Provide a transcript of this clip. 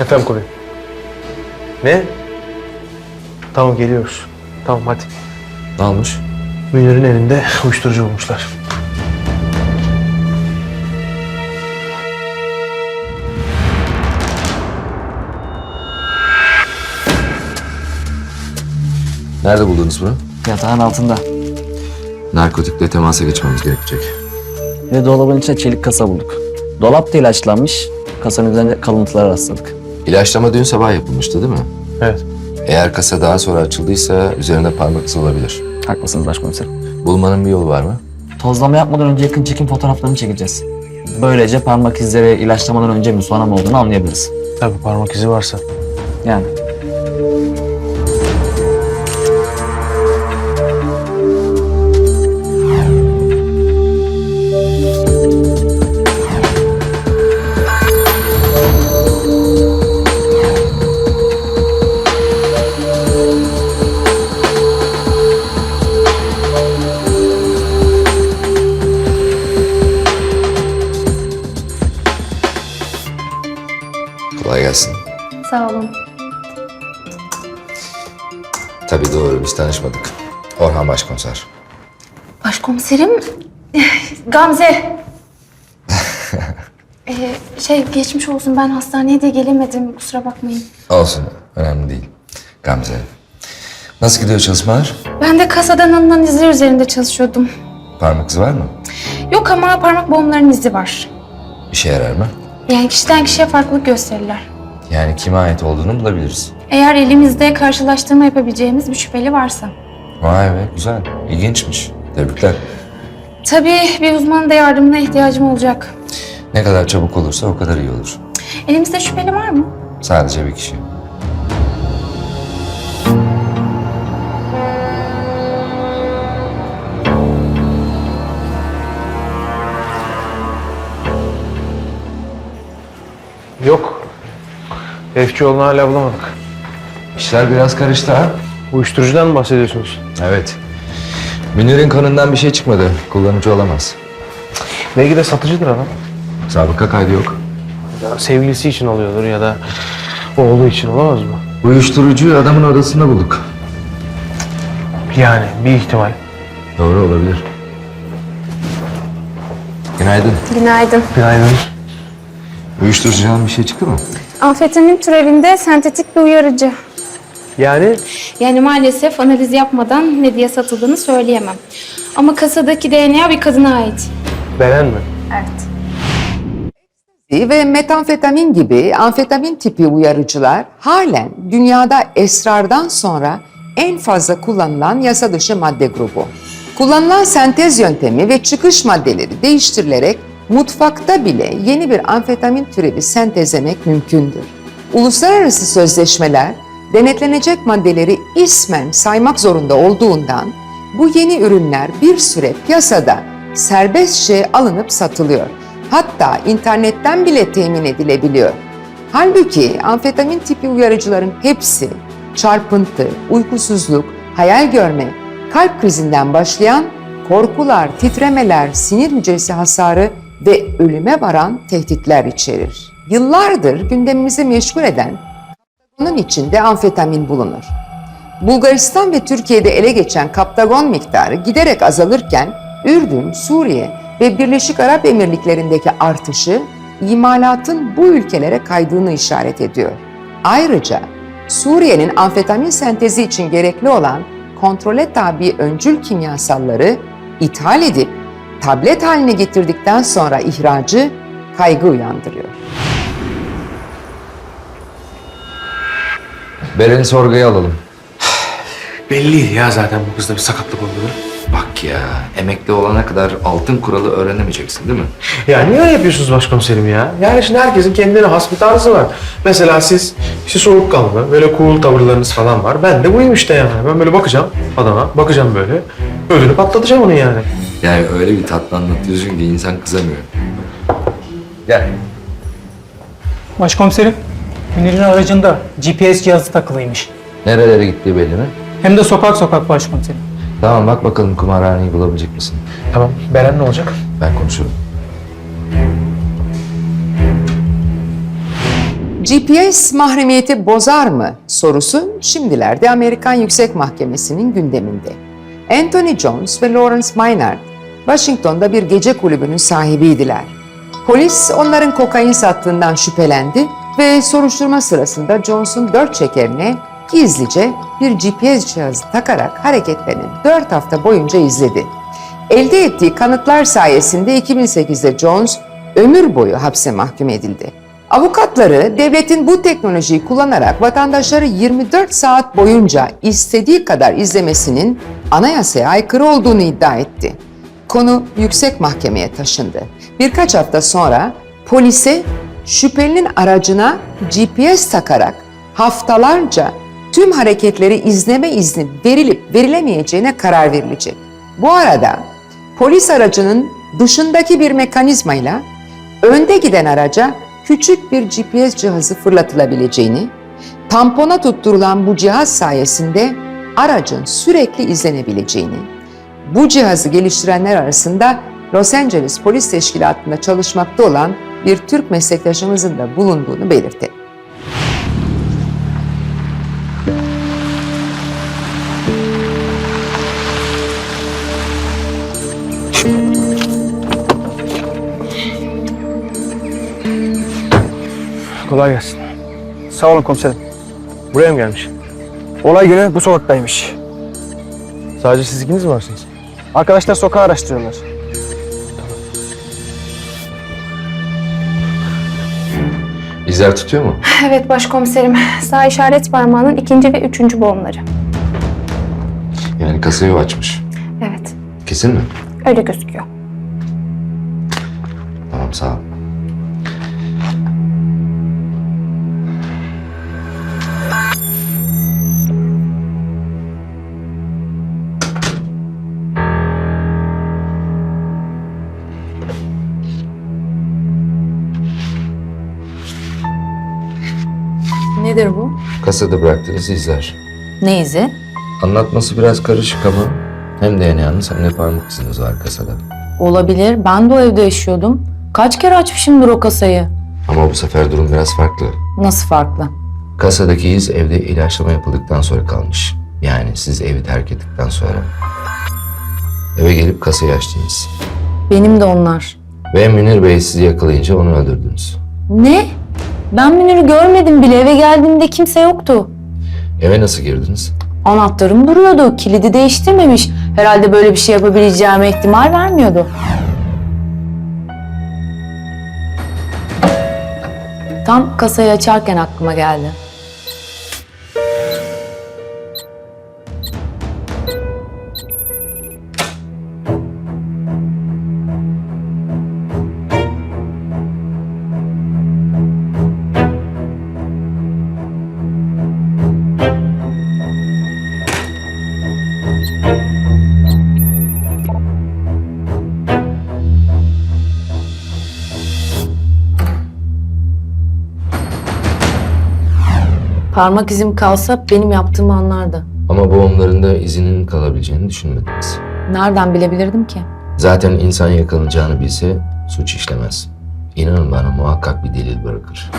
Efendim Kobi. Ne? Tamam geliyoruz. Tamam hadi. Ne olmuş? Münir'in elinde uyuşturucu bulmuşlar. Nerede buldunuz bunu? Yatağın altında. Narkotikle temasa geçmemiz gerekecek. Ve dolabın içinde çelik kasa bulduk. Dolap da ilaçlanmış. Kasanın üzerinde kalıntılara rastladık. İlaçlama dün sabah yapılmıştı değil mi? Evet. Eğer kasa daha sonra açıldıysa üzerinde parmak izi olabilir. Haklısınız başkomiserim. Bulmanın bir yolu var mı? Tozlama yapmadan önce yakın çekim fotoğraflarını çekeceğiz. Böylece parmak izleri ilaçlamadan önce mi sonra mı olduğunu anlayabiliriz. Tabii parmak izi varsa. Yani. Biz tanışmadık. Orhan Başkomiser. Başkomiserim Gamze. Ee, şey geçmiş olsun ben hastaneye de gelemedim kusura bakmayın. Olsun önemli değil. Gamze. Nasıl gidiyor çalışmalar? Ben de kasadan alınan izler üzerinde çalışıyordum. Parmak izi var mı? Yok ama parmak boğumlarının izi var. İşe yarar mı? Yani kişiden kişiye farklılık gösterirler. Yani kime ait olduğunu bulabiliriz. Eğer elimizde karşılaştırma yapabileceğimiz bir şüpheli varsa. Vay be güzel. İlginçmiş. Tebrikler. Tabii bir uzmanın da yardımına ihtiyacım olacak. Ne kadar çabuk olursa o kadar iyi olur. Elimizde şüpheli var mı? Sadece bir kişi. Yok. Herifçi yolunu hala bulamadık. İşler biraz karıştı ha? Uyuşturucudan mı bahsediyorsunuz? Evet. Münir'in kanından bir şey çıkmadı. Kullanıcı olamaz. Belki de satıcıdır adam. Sabıka kaydı yok. Ya sevgilisi için alıyordur ya da oğlu için olamaz mı? Uyuşturucuyu adamın odasında bulduk. Yani bir ihtimal. Doğru olabilir. Günaydın. Günaydın. Günaydın. Uyuşturucudan bir şey çıktı mı? Amfetamin türevinde sentetik bir uyarıcı. Yani Yani maalesef analiz yapmadan ne diye satıldığını söyleyemem. Ama kasadaki DNA bir kadına ait. Beren mi? Evet. ve metamfetamin gibi amfetamin tipi uyarıcılar halen dünyada esrardan sonra en fazla kullanılan yasa dışı madde grubu. Kullanılan sentez yöntemi ve çıkış maddeleri değiştirilerek mutfakta bile yeni bir amfetamin türevi sentezlemek mümkündür. Uluslararası sözleşmeler denetlenecek maddeleri ismen saymak zorunda olduğundan bu yeni ürünler bir süre piyasada serbestçe alınıp satılıyor. Hatta internetten bile temin edilebiliyor. Halbuki amfetamin tipi uyarıcıların hepsi çarpıntı, uykusuzluk, hayal görme, kalp krizinden başlayan korkular, titremeler, sinir hücresi hasarı ve ölüme varan tehditler içerir. Yıllardır gündemimizi meşgul eden bunun içinde amfetamin bulunur. Bulgaristan ve Türkiye'de ele geçen kaptagon miktarı giderek azalırken Ürdün, Suriye ve Birleşik Arap Emirlikleri'ndeki artışı imalatın bu ülkelere kaydığını işaret ediyor. Ayrıca Suriye'nin amfetamin sentezi için gerekli olan kontrole tabi öncül kimyasalları ithal edip tablet haline getirdikten sonra ihracı kaygı uyandırıyor. Beren'i sorguya alalım. Belliydi ya zaten bu kızda bir sakatlık olduğunu. Bak ya, emekli olana kadar altın kuralı öğrenemeyeceksin değil mi? Ya niye öyle yapıyorsunuz başkomiserim ya? Yani şimdi herkesin kendine has bir tarzı var. Mesela siz işte soğukkanlı, böyle cool tavırlarınız falan var. Ben de buyum işte yani. Ben böyle bakacağım adama, bakacağım böyle. Ödünü patlatacağım onu yani. Yani öyle bir tatlı anlatıyorsun ki insan kızamıyor. Gel. Başkomiserim, Münir'in aracında GPS cihazı takılıymış. Nerelere gittiği belli mi? Hem de sokak sokak başkomiserim. Tamam bak bakalım kumarhaneyi bulabilecek misin? Tamam, Beren ne olacak? Ben konuşurum. GPS mahremiyeti bozar mı sorusu şimdilerde Amerikan Yüksek Mahkemesi'nin gündeminde. Anthony Jones ve Lawrence Maynard Washington'da bir gece kulübünün sahibiydiler. Polis onların kokain sattığından şüphelendi ve soruşturma sırasında Jones'un dört çekerine gizlice bir GPS cihazı takarak hareketlerini dört hafta boyunca izledi. Elde ettiği kanıtlar sayesinde 2008'de Jones ömür boyu hapse mahkum edildi. Avukatları devletin bu teknolojiyi kullanarak vatandaşları 24 saat boyunca istediği kadar izlemesinin anayasaya aykırı olduğunu iddia etti. Konu yüksek mahkemeye taşındı. Birkaç hafta sonra polise şüphelinin aracına GPS takarak haftalarca tüm hareketleri izleme izni verilip verilemeyeceğine karar verilecek. Bu arada polis aracının dışındaki bir mekanizmayla önde giden araca küçük bir GPS cihazı fırlatılabileceğini, tampona tutturulan bu cihaz sayesinde aracın sürekli izlenebileceğini, bu cihazı geliştirenler arasında Los Angeles Polis Teşkilatı'nda çalışmakta olan bir Türk meslektaşımızın da bulunduğunu belirtti. Kolay gelsin. Sağ olun komiserim. Buraya mı gelmiş? Olay günü bu sokaktaymış. Sadece siz ikiniz mi varsınız? Arkadaşlar sokağı araştırıyorlar. İzler tutuyor mu? Evet başkomiserim. Sağ işaret parmağının ikinci ve üçüncü boğumları. Yani kasayı o açmış. Evet. Kesin mi? Öyle gözüküyor. Tamam sağ ol. Nedir bu? Kasada bıraktığınız izler. Ne izi? Anlatması biraz karışık ama hem DNA'nız hem de parmak iziniz var kasada. Olabilir. Ben de o evde yaşıyordum. Kaç kere açmışımdır o kasayı. Ama bu sefer durum biraz farklı. Nasıl farklı? Kasadaki iz evde ilaçlama yapıldıktan sonra kalmış. Yani siz evi terk ettikten sonra. Eve gelip kasayı açtınız. Benim de onlar. Ve Münir Bey sizi yakalayınca onu öldürdünüz. Ne? Ben Münir'i görmedim bile. Eve geldiğimde kimse yoktu. Eve nasıl girdiniz? Anahtarım duruyordu. Kilidi değiştirmemiş. Herhalde böyle bir şey yapabileceğime ihtimal vermiyordu. Tam kasayı açarken aklıma geldi. Parmak izim kalsa benim yaptığımı anlardı. Ama boğumlarında izinin kalabileceğini düşünmediniz. Nereden bilebilirdim ki? Zaten insan yakalanacağını bilse suç işlemez. İnanın bana muhakkak bir delil bırakır.